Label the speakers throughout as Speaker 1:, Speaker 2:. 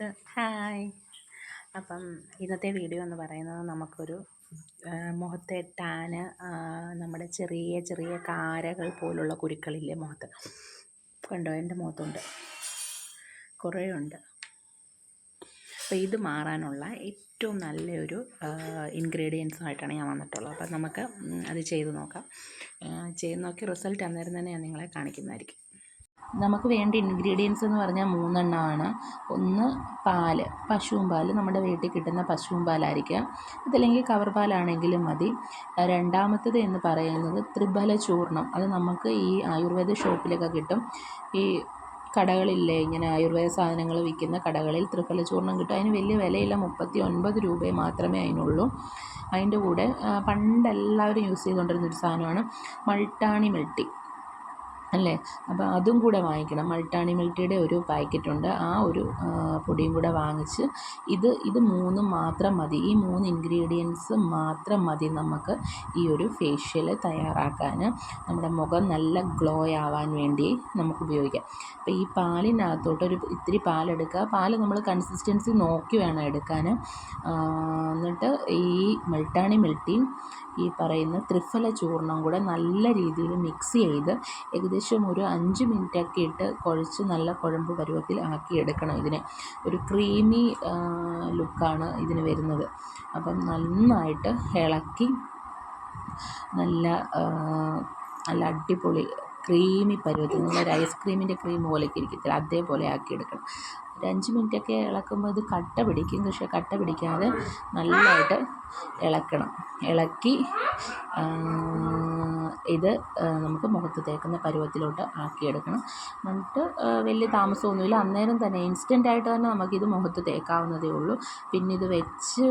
Speaker 1: മുഖത്ത് ഹായ് അപ്പം ഇന്നത്തെ വീഡിയോ എന്ന് പറയുന്നത് നമുക്കൊരു മുഖത്തെ ടാന് നമ്മുടെ ചെറിയ ചെറിയ കാരകൾ പോലുള്ള കുരുക്കളില്ലേ മുഖത്ത്. കണ്ടോ? എന്റെ മുഖത്തുണ്ട്. കുറേ ഉണ്ട് അപ്പോൾ ഇത് മാറാനുള്ള ഏറ്റവും നല്ലൊരു ഇൻഗ്രീഡിയൻസ് ആയിട്ടാണ് ഞാൻ വന്നിട്ടുള്ളത്. അപ്പം നമുക്ക് അത് ചെയ്ത് നോക്കാം. ചെയ്ത് നോക്കി റിസൾട്ട് അന്നേരം തന്നെ ഞാൻ നിങ്ങളെ കാണിക്കുന്നതായിരിക്കും. നമുക്ക് വേണ്ട ഇൻഗ്രീഡിയൻസ് എന്ന് പറഞ്ഞാൽ മൂന്നെണ്ണമാണ്. ഒന്ന് പാൽ പശുവും പാൽ നമ്മുടെ വീട്ടിൽ കിട്ടുന്ന പശുവും പാലായിരിക്കാം. അതല്ലെങ്കിൽ കവർ പാലാണെങ്കിലും മതി. രണ്ടാമത്തത് എന്ന് പറയുന്നത് ത്രിഫല ചൂർണം അത് നമുക്ക് ഈ ആയുർവേദ ഷോപ്പിലൊക്കെ കിട്ടും. ഈ കടകളില്ലേ ഇങ്ങനെ ആയുർവേദ സാധനങ്ങൾ വിൽക്കുന്ന കടകളിൽ ത്രിഫല ചൂർണം കിട്ടും. അതിന് വലിയ വിലയില്ല മുപ്പത്തി ഒൻപത് രൂപ മാത്രമേ അതിനുള്ളൂ. അതിന്റെ കൂടെ പണ്ട് എല്ലാവരും യൂസ് ചെയ്തുകൊണ്ടിരുന്ന ഒരു സാധനമാണ് മൾട്ടാണി മിൽട്ടി അല്ലേ? അപ്പോൾ അതും കൂടെ വാങ്ങിക്കണം. മൾട്ടാണി മിൽട്ടിയുടെ ഒരു പാക്കറ്റുണ്ട് ആ ഒരു പൊടിയും കൂടെ വാങ്ങിച്ച് ഇത് ഇത് മൂന്നും മാത്രം മതി. ഈ മൂന്ന് ഇൻഗ്രീഡിയൻസ് മാത്രം മതി നമുക്ക് ഈ ഒരു ഫേഷ്യൽ തയ്യാറാക്കാൻ നമ്മുടെ മുഖം നല്ല ഗ്ലോ ആവാൻ വേണ്ടി നമുക്ക് ഉപയോഗിക്കാം. അപ്പോൾ ഈ പാലിനകത്തോട്ട് ഒരു ഇത്തിരി പാലെടുക്കുക. പാൽ നമ്മൾ കൺസിസ്റ്റൻസി നോക്കി വേണം എടുക്കാൻ എന്നിട്ട് ഈ മൾട്ടാണി മിൽട്ടിയും ഈ പറയുന്ന ത്രിഫല ചൂർണം കൂടെ നല്ല രീതിയിൽ മിക്സ് ചെയ്ത് ഏകദേശം ഒരു അഞ്ച് മിനിറ്റൊക്കെ ഇട്ട് കുഴച്ച് നല്ല കുഴമ്പ് പരുവത്തിൽ ആക്കി എടുക്കണം ഇതിനെ. ഒരു ക്രീമി ലുക്കാണ് ഇതിന് വരുന്നത്. അപ്പം നന്നായിട്ട് ഇളക്കി നല്ല നല്ല അടിപൊളി ക്രീമി പരുവത്തിൽ നമ്മളൊരു ഐസ്ക്രീമിന്റെ ക്രീം പോലെയൊക്കെ ഇരിക്കത്തില്ല അതേപോലെ ആക്കിയെടുക്കണം ഒരു അഞ്ച് മിനിറ്റൊക്കെ ഇളക്കുമ്പോൾ ഇത് കട്ട പിടിക്കും. പക്ഷേ കട്ട പിടിക്കാതെ നല്ലതായിട്ട് ഇളക്കണം. ഇളക്കി ഇത് നമുക്ക് മുഖത്ത് തേക്കുന്ന പരുവത്തിലോട്ട് ആക്കിയെടുക്കണം. എന്നിട്ട് വലിയ താമസമൊന്നുമില്ല. അന്നേരം തന്നെ ഇൻസ്റ്റന്റായിട്ട് തന്നെ നമുക്കിത് മുഖത്ത് തേക്കാവുന്നതേ ഉള്ളൂ. പിന്നെ ഇത് വെച്ച്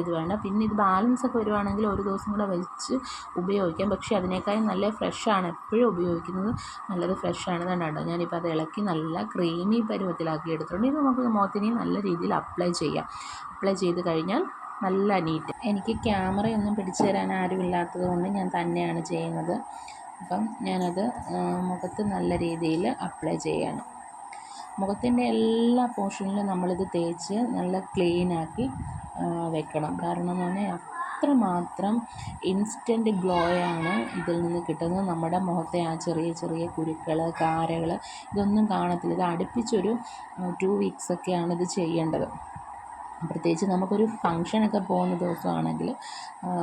Speaker 1: ഇത് വേണ്ട. പിന്നെ ഇത് ബാലൻസ് ഒക്കെ വരുവാണെങ്കിൽ ഒരു ദിവസം കൂടെ വെച്ച് ഉപയോഗിക്കാം. പക്ഷേ അതിനേക്കാളും നല്ല ഫ്രഷാണ് എപ്പോഴും ഉപയോഗിക്കുന്നത്. നല്ലത് ഫ്രഷാണ് കണ്ടോ ഞാനിപ്പോൾ അത് ഇളക്കി നല്ല ക്രീമി പരുവത്തിലാക്കി എടുത്തിട്ടുണ്ട് നമുക്ക് മുഖത്തിന് നല്ല രീതിയിൽ അപ്ലൈ ചെയ്യാം. അപ്ലൈ ചെയ്ത് കഴിഞ്ഞാൽ നല്ല നീറ്റ് എനിക്ക് ക്യാമറയൊന്നും പിടിച്ചു തരാൻ ആരുമില്ലാത്തത് കൊണ്ട് ഞാൻ തന്നെയാണ് ചെയ്യുന്നത്. അപ്പം ഞാനത് മുഖത്ത് നല്ല രീതിയിൽ അപ്ലൈ ചെയ്യാണ്. മുഖത്തിന്റെ എല്ലാ പോർഷനിലും നമ്മളിത് തേച്ച് നല്ല ക്ലീനാക്കി വെക്കണം. കാരണം എന്ന് പറഞ്ഞാൽ അത്രമാത്രം ഇൻസ്റ്റന്റ് ഗ്ലോയാണ് ഇതിൽ നിന്ന് കിട്ടുന്നത്. നമ്മുടെ മുഖത്തെ ആ ചെറിയ ചെറിയ കുരുക്കൾ കാരകൾ ഇതൊന്നും കാണത്തില്ല. ഇത് അടുപ്പിച്ചൊരു ടു വീക്സൊക്കെയാണ് ഇത് ചെയ്യേണ്ടത്. പ്രത്യേകിച്ച് നമുക്കൊരു ഫങ്ഷനൊക്കെ പോകുന്ന ദിവസമാണെങ്കിൽ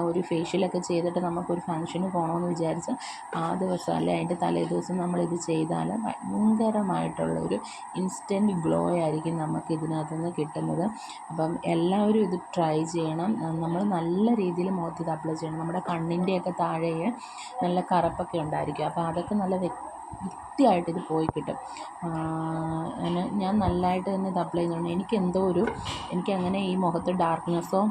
Speaker 1: ഒരു ഫേഷ്യലൊക്കെ ചെയ്തിട്ട് നമുക്കൊരു ഫങ്ഷന് പോകണമെന്ന് വിചാരിച്ചാൽ ആ ദിവസം അല്ലെ അതിന്റെ തലേ ദിവസം നമ്മളിത് ചെയ്താൽ ഭയങ്കരമായിട്ടുള്ളൊരു ഇൻസ്റ്റന്റ് ഗ്ലോ ആയിരിക്കും നമുക്ക് ഇതിനകത്ത് നിന്ന് കിട്ടുന്നത്. അപ്പം എല്ലാവരും ഇത് ട്രൈ ചെയ്യണം. നമ്മൾ നല്ല രീതിയിൽ മുഖത്ത് ഇത് അപ്ലൈ ചെയ്യണം. നമ്മുടെ കണ്ണിന്റെയൊക്കെ താഴെ നല്ല കറുപ്പൊക്കെ ഉണ്ടായിരിക്കും. അപ്പോൾ അതൊക്കെ നല്ല വ്യക്തി വൃത്തിയായിട്ട് പോയി കിട്ടും. അങ്ങനെ ഞാൻ നല്ലതായിട്ട് തന്നെ ഇത് അപ്ലൈ ചെയ്യുന്നുണ്ട്. എനിക്ക് എന്തോ ഒരു എനിക്ക് അങ്ങനെ ഈ മുഖത്ത് ഡാർക്ക്നെസ്സോ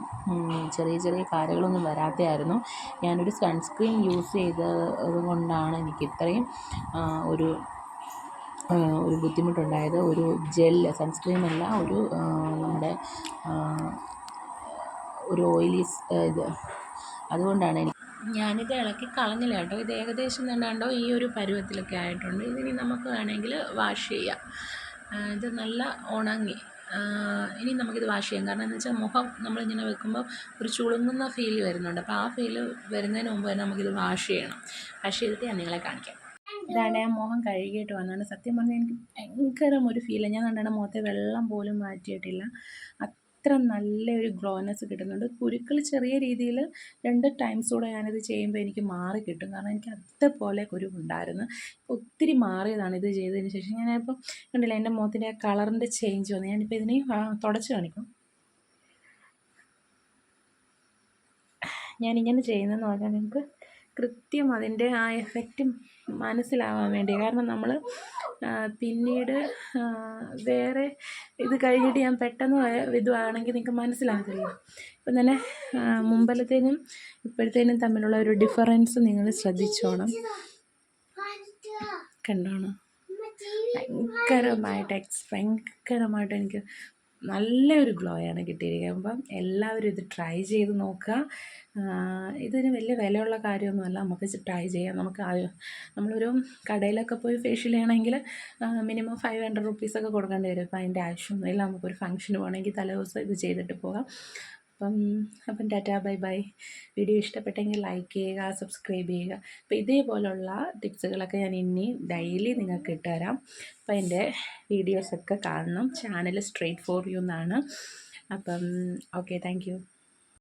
Speaker 1: ചെറിയ ചെറിയ കാര്യങ്ങളൊന്നും വരാത്തതായിരുന്നു. ഞാനൊരു സൺസ്ക്രീൻ യൂസ് ചെയ്തത് കൊണ്ടാണ് എനിക്ക് ഇത്രയും ഒരു ഒരു ബുദ്ധിമുട്ടുണ്ടായത്. ഒരു ജെൽ സൺസ്ക്രീൻ അല്ല ഒരു നമ്മുടെ ഒരു ഓയിലി ഇത്. അതുകൊണ്ടാണ് എനിക്ക് ഞാനിത് ഇളക്കി കളഞ്ഞില്ല കേട്ടോ. ഇത് ഏകദേശം തന്നെയാണ്ടോ ഈ ഒരു പരുവത്തിലൊക്കെ ആയിട്ടുണ്ട്. ഇതിനി നമുക്ക് വേണമെങ്കിൽ വാഷ് ചെയ്യാം. ഇത് നല്ല ഉണങ്ങി. ഇനി നമുക്കിത് വാഷ് ചെയ്യാം. കാരണം എന്ന് വെച്ചാൽ മുഖം നമ്മളിങ്ങനെ വെക്കുമ്പോൾ ഒരു ചുളുങ്ങുന്ന ഫീൽ വരുന്നുണ്ട്. അപ്പോൾ ആ ഫീൽ വരുന്നതിന് മുമ്പ് തന്നെ നമുക്കിത് വാഷ് ചെയ്യണം. വാഷ് ചെയ്തിട്ട് ഞാൻ നിങ്ങളെ കാണിക്കാം. ഇതാണ് ഞാൻ മുഖം കഴുകിയിട്ട് വന്നതാണ്. സത്യം പറഞ്ഞാൽ എനിക്ക് ഭയങ്കരം ഒരു ഫീലാണ് ഞാൻ കണ്ടാണ് മുഖത്തെ വെള്ളം പോലും മാറ്റിയിട്ടില്ല. അത്ര നല്ലൊരു ഗ്ലോനെസ് കിട്ടുന്നുണ്ട്. കുരുക്കൾ ചെറിയ രീതിയിൽ രണ്ട് ടൈംസ് കൂടെ ഞാനിത് ചെയ്യുമ്പോൾ എനിക്ക് മാറി കിട്ടും. കാരണം എനിക്ക് അതേപോലെ കുരുക്ക് ഉണ്ടായിരുന്നു. ഒത്തിരി മാറിയതാണ് ഇത് ചെയ്തതിന് ശേഷം. ഞാനിപ്പോൾ കണ്ടില്ല എന്റെ മുഖത്തിന്റെ ആ കളറിന്റെ ചേഞ്ച് വന്നു. ഞാനിപ്പോൾ ഇതിനെ തുടച്ച് കാണിക്കും. ഞാനിങ്ങനെ ചെയ്യുന്നതെന്ന് പറഞ്ഞാൽ നിങ്ങൾക്ക് കൃത്യം അതിന്റെ ആ എഫക്റ്റ് മനസ്സിലാവാൻ വേണ്ടി. കാരണം നമ്മൾ പിന്നീട് വേറെ ഇത് കഴിഞ്ഞിട്ട് ഞാൻ പെട്ടെന്ന് ഇതുവാണെങ്കിൽ നിങ്ങൾക്ക് മനസ്സിലാകത്തില്ല ഇപ്പം തന്നെ മുമ്പലത്തേനും ഇപ്പോഴത്തേനും തമ്മിലുള്ള ഒരു ഡിഫറൻസ് നിങ്ങൾ ശ്രദ്ധിച്ചോണം. കണ്ടോണം? ഭയങ്കരമായിട്ട് എക്സ് ഭയങ്കരമായിട്ട് എനിക്ക് നല്ലൊരു ആണ് കിട്ടിയിരിക്കുന്നത്. അപ്പം എല്ലാവരും ഇത് ട്രൈ ചെയ്ത് നോക്കുക. ഇതൊരു വലിയ വിലയുള്ള കാര്യമൊന്നുമല്ല. നമുക്ക് ട്രൈ ചെയ്യാം. നമുക്ക് നമ്മളൊരു കടയിലൊക്കെ പോയി ഫേഷ്യൽ ചെയ്യണമെങ്കിൽ മിനിമം ഫൈവ് ഹൺഡ്രഡ് റുപ്പീസൊക്കെ കൊടുക്കേണ്ടി വരും. അപ്പം അതിന്റെ ആവശ്യമൊന്നുമില്ല. നമുക്കൊരു ഫംഗ്ഷന് പോകണമെങ്കിൽ തലേ ദിവസം ഇത് ചെയ്തിട്ട് പോകാം. അപ്പം അപ്പം ടാറ്റാ ബൈ ബൈ. വീഡിയോ ഇഷ്ടപ്പെട്ടെങ്കിൽ ലൈക്ക് ചെയ്യുക സബ്സ്ക്രൈബ് ചെയ്യുക. അപ്പോൾ ഇതേപോലുള്ള ടിപ്സുകളൊക്കെ ഞാൻ ഇനി ഡെയിലി നിങ്ങൾക്ക് ഇട്ടുതരാം. അപ്പോൾ എന്റെ വീഡിയോസൊക്കെ കാണണം. ചാനൽ സ്ട്രേറ്റ് ഫോർ യു എന്നാണ്. അപ്പം ഓക്കെ താങ്ക്